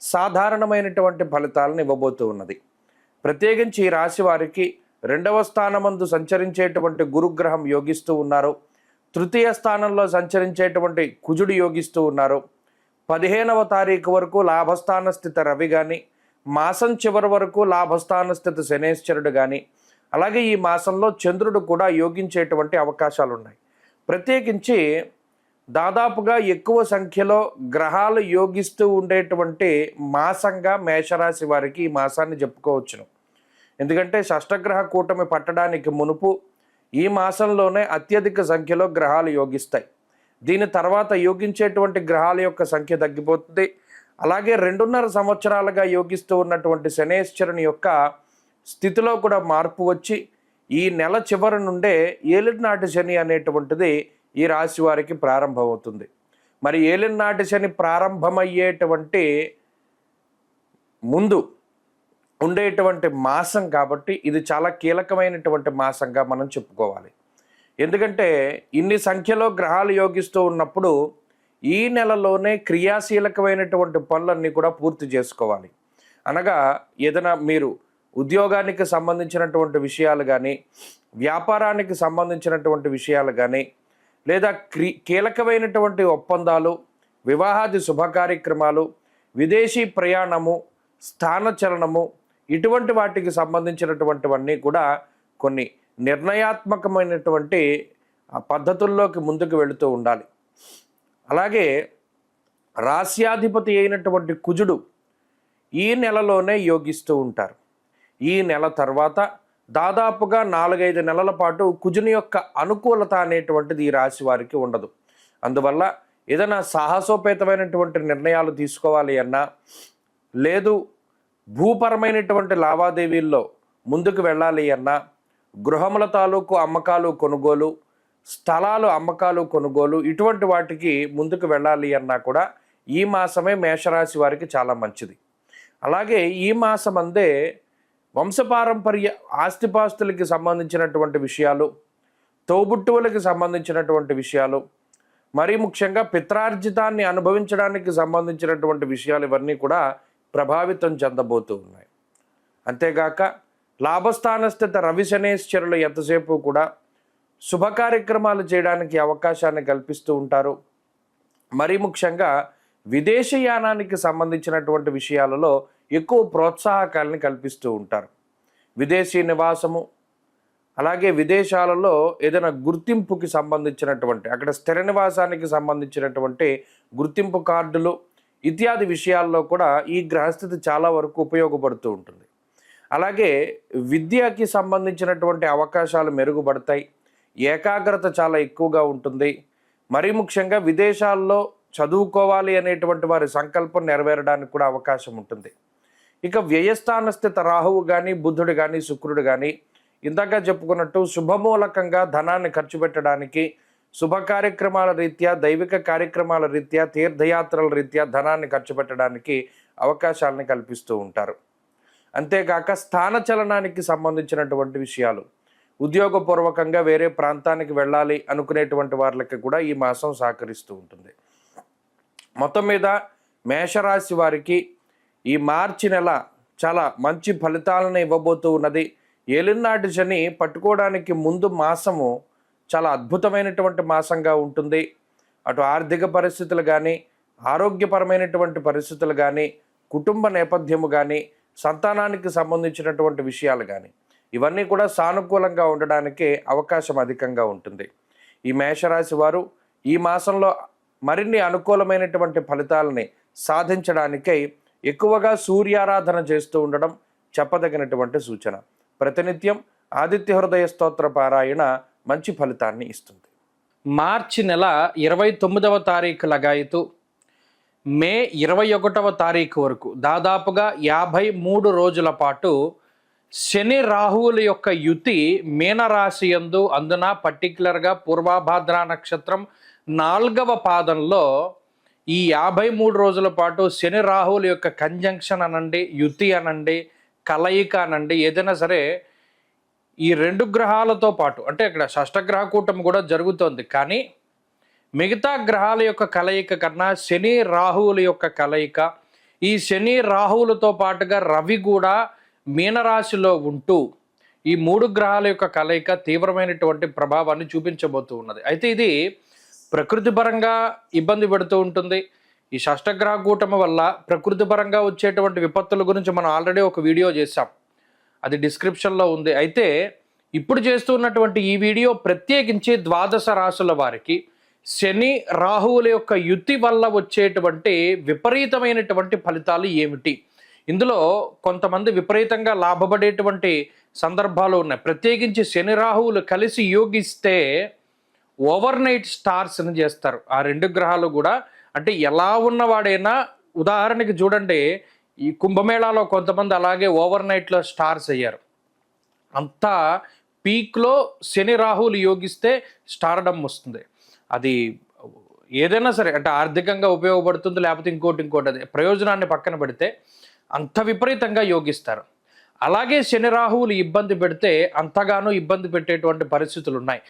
సాధారణమైనటువంటి ఫలితాలను ఇవ్వబోతూ ఉన్నది. ప్రత్యేకించి ఈ రాశి వారికి రెండవ స్థానమందు సంచరించేటువంటి గురుగ్రహం యోగిస్తూ ఉన్నారు. తృతీయ స్థానంలో సంచరించేటువంటి కుజుడు యోగిస్తూ ఉన్నారు. పదిహేనవ తారీఖు వరకు లాభస్థాన స్థిత రవి కానీ మాసం చివరి వరకు లాభస్థాన స్థిత శనేశ్వరుడు కానీ అలాగే ఈ మాసంలో చంద్రుడు కూడా యోగించేటువంటి అవకాశాలు ఉన్నాయి ప్రత్యేకించి దాదాపుగా ఎక్కువ సంఖ్యలో గ్రహాలు యోగిస్తూ ఉండేటువంటి మాసంగా మేషరాశి వారికి ఈ మాసాన్ని చెప్పుకోవచ్చును. ఎందుకంటే షష్టగ్రహ కూటమి పట్టడానికి మునుపు ఈ మాసంలోనే అత్యధిక సంఖ్యలో గ్రహాలు యోగిస్తాయి. దీని తర్వాత యోగించేటువంటి గ్రహాల యొక్క సంఖ్య తగ్గిపోతుంది. అలాగే రెండున్నర సంవత్సరాలుగా యోగిస్తూ ఉన్నటువంటి శనేశ్వరుని యొక్క స్థితిలో కూడా మార్పు వచ్చి ఈ నెల చివరి నుండే ఏలినాటి శని అనేటువంటిది ఈ రాశి వారికి ప్రారంభమవుతుంది. మరి ఏలినాటి శని ప్రారంభమయ్యేటువంటి ముందు ఉండేటువంటి మాసం కాబట్టి ఇది చాలా కీలకమైనటువంటి మాసంగా మనం చెప్పుకోవాలి. ఎందుకంటే ఇన్ని సంఖ్యలో గ్రహాలు యోగిస్తూ ఉన్నప్పుడు ఈ నెలలోనే క్రియాశీలకమైనటువంటి పనులన్నీ కూడా పూర్తి చేసుకోవాలి. అనగా ఏదైనా మీరు ఉద్యోగానికి సంబంధించినటువంటి విషయాలు కానీ వ్యాపారానికి సంబంధించినటువంటి విషయాలు కానీ లేదా క్రీ కీలకమైనటువంటి ఒప్పందాలు వివాహాది శుభ కార్యక్రమాలు విదేశీ ప్రయాణము స్థానచలనము ఇటువంటి వాటికి సంబంధించినటువంటివన్నీ కూడా కొన్ని నిర్ణయాత్మకమైనటువంటి పద్ధతుల్లోకి ముందుకు వెళుతూ ఉండాలి. అలాగే రాస్యాధిపతి అయినటువంటి కుజుడు ఈ నెలలోనే యోగిస్తూ ఉంటారు. ఈ నెల తర్వాత దాదాపుగా నాలుగైదు నెలల పాటు కుజుని యొక్క అనుకూలత అనేటువంటిది ఈ రాశి వారికి ఉండదు. అందువల్ల ఏదైనా సాహసోపేతమైనటువంటి నిర్ణయాలు తీసుకోవాలి అన్నా లేదు భూపరమైనటువంటి లావాదేవీల్లో ముందుకు వెళ్ళాలి అన్నా గృహముల తాలూకు అమ్మకాలు కొనుగోలు స్థలాలు అమ్మకాలు కొనుగోలు ఇటువంటి వాటికి ముందుకు వెళ్ళాలి అన్నా కూడా ఈ మాసమే మేషరాశి వారికి చాలా మంచిది. అలాగే ఈ మాసం అందే వంశపారంపర్య ఆస్తిపాస్తులకి సంబంధించినటువంటి విషయాలు తోబుట్టువులకి సంబంధించినటువంటి విషయాలు మరీ ముఖ్యంగా పిత్రార్జితాన్ని అనుభవించడానికి సంబంధించినటువంటి విషయాలు ఇవన్నీ కూడా ప్రభావితం చెందబోతూ ఉన్నాయి. అంతేగాక లాభస్థానస్థిత రవిశనేశ్వరులు రవి శనేశ్వరులు ఎంతసేపు కూడా శుభ కార్యక్రమాలు చేయడానికి అవకాశాన్ని కల్పిస్తూ ఉంటారు. మరీ ముఖ్యంగా విదేశీయానానికి సంబంధించినటువంటి విషయాలలో ఎక్కువ ప్రోత్సాహకాలని కల్పిస్తూ ఉంటారు. విదేశీ నివాసము అలాగే విదేశాలలో ఏదైనా గుర్తింపుకి సంబంధించినటువంటి అక్కడ స్థిర నివాసానికి సంబంధించినటువంటి గుర్తింపు కార్డులు ఇత్యాది విషయాల్లో కూడా ఈ గ్రహస్థితి చాలా వరకు ఉపయోగపడుతూ ఉంటుంది. అలాగే విద్యకి సంబంధించినటువంటి అవకాశాలు మెరుగుపడతాయి. ఏకాగ్రత చాలా ఎక్కువగా ఉంటుంది. మరీ ముఖ్యంగా విదేశాల్లో చదువుకోవాలి అనేటువంటి వారి సంకల్పం నెరవేరడానికి కూడా అవకాశం ఉంటుంది. ఇక వ్యయస్థాన స్థిత రాహువు కానీ బుద్ధుడు కానీ శుక్రుడు కానీ ఇందాక చెప్పుకున్నట్టు శుభమూలకంగా ధనాన్ని ఖర్చు పెట్టడానికి శుభ కార్యక్రమాల రీత్యా దైవిక కార్యక్రమాల రీత్యా తీర్థయాత్రల రీత్యా ధనాన్ని ఖర్చు పెట్టడానికి అవకాశాలను కల్పిస్తూ ఉంటారు. అంతేకాక స్థానచలనానికి సంబంధించినటువంటి విషయాలు. ఉద్యోగపూర్వకంగా వేరే ప్రాంతానికి వెళ్ళాలి అనుకునేటువంటి వాళ్ళకి కూడా ఈ మాసం సహకరిస్తూ ఉంటుంది. మొత్తం మీద మేషరాశి వారికి ఈ మార్చి నెల చాలా మంచి ఫలితాలను ఇవ్వబోతూ ఉన్నది. ఏలినాటి శని పట్టుకోవడానికి ముందు మాసము చాలా అద్భుతమైనటువంటి మాసంగా ఉంటుంది. అటు ఆర్థిక పరిస్థితులు కానీ ఆరోగ్యపరమైనటువంటి పరిస్థితులు కానీ కుటుంబ నేపథ్యము కానీ సంతానానికి సంబంధించినటువంటి విషయాలు కానీ ఇవన్నీ కూడా సానుకూలంగా ఉండడానికి అవకాశం అధికంగా ఉంటుంది. ఈ మేషరాశి వారు ఈ మాసంలో మరిన్ని అనుకూలమైనటువంటి ఫలితాలని సాధించడానికై ఎక్కువగా సూర్యారాధన చేస్తూ ఉండడం చెప్పదగినటువంటి సూచన. ప్రతినిత్యం ఆదిత్య హృదయ స్తోత్ర పారాయణ మంచి ఫలితాన్ని ఇస్తుంది. మార్చి నెల ఇరవై తొమ్మిదవ తారీఖు లగాయతు మే ఇరవై ఒకటవ తారీఖు వరకు దాదాపుగా యాభై మూడు రోజుల పాటు శని రాహువుల యొక్క యుతి మీనరాశి యందు అందున పర్టికులర్గా పూర్వాభాద్ర నక్షత్రం నాలుగవ పాదంలో ఈ యాభై మూడు రోజుల పాటు శని రాహువుల యొక్క కంజంక్షన్ అనండి యుతి అనండి కలయిక అనండి ఏదైనా సరే ఈ రెండు గ్రహాలతో పాటు అంటే ఇక్కడ షష్టగ్రహ కూటమి కూడా జరుగుతోంది. కానీ మిగతా గ్రహాల యొక్క కలయిక కన్నా శని రాహువుల యొక్క కలయిక ఈ శని రాహువులతో పాటుగా రవి కూడా మీనరాశిలో ఉంటూ ఈ మూడు గ్రహాల యొక్క కలయిక తీవ్రమైనటువంటి ప్రభావాన్ని చూపించబోతూ ఉన్నది. అయితే ఇది ప్రకృతి పరంగా ఇబ్బంది పెడుతూ ఉంటుంది. ఈ షష్టగ్రహ కూటమి వల్ల ప్రకృతి పరంగా వచ్చేటువంటి విపత్తుల గురించి మనం ఆల్రెడీ ఒక వీడియో చేశాం. అది డిస్క్రిప్షన్లో ఉంది. అయితే ఇప్పుడు చేస్తున్నటువంటి ఈ వీడియో ప్రత్యేకించి ద్వాదశ రాశుల వారికి శని రాహువుల యొక్క యుతి వల్ల వచ్చేటువంటి విపరీతమైనటువంటి ఫలితాలు ఏమిటి? ఇందులో కొంతమంది విపరీతంగా లాభపడేటువంటి సందర్భాలు ఉన్నాయి. ప్రత్యేకించి శని రాహువులు కలిసి యోగిస్తే ఓవర్ నైట్ స్టార్స్ అని చేస్తారు. ఆ రెండు గ్రహాలు కూడా అంటే ఎలా ఉన్నవాడైనా ఉదాహరణకి చూడండి ఈ కుంభమేళాలో కొంతమంది అలాగే ఓవర్ నైట్లో స్టార్స్ అయ్యారు. అంతా పీక్లో శని రాహులు యోగిస్తే స్టార్డమ్ వస్తుంది. అది ఏదైనా సరే అంటే ఆర్థికంగా ఉపయోగపడుతుంది లేకపోతే ఇంకోటి ఇంకోటి అది ప్రయోజనాన్ని పక్కన పెడితే అంత విపరీతంగా యోగిస్తారు. అలాగే శని రాహువులు ఇబ్బంది పెడితే అంతగానో ఇబ్బంది పెట్టేటువంటి పరిస్థితులు ఉన్నాయి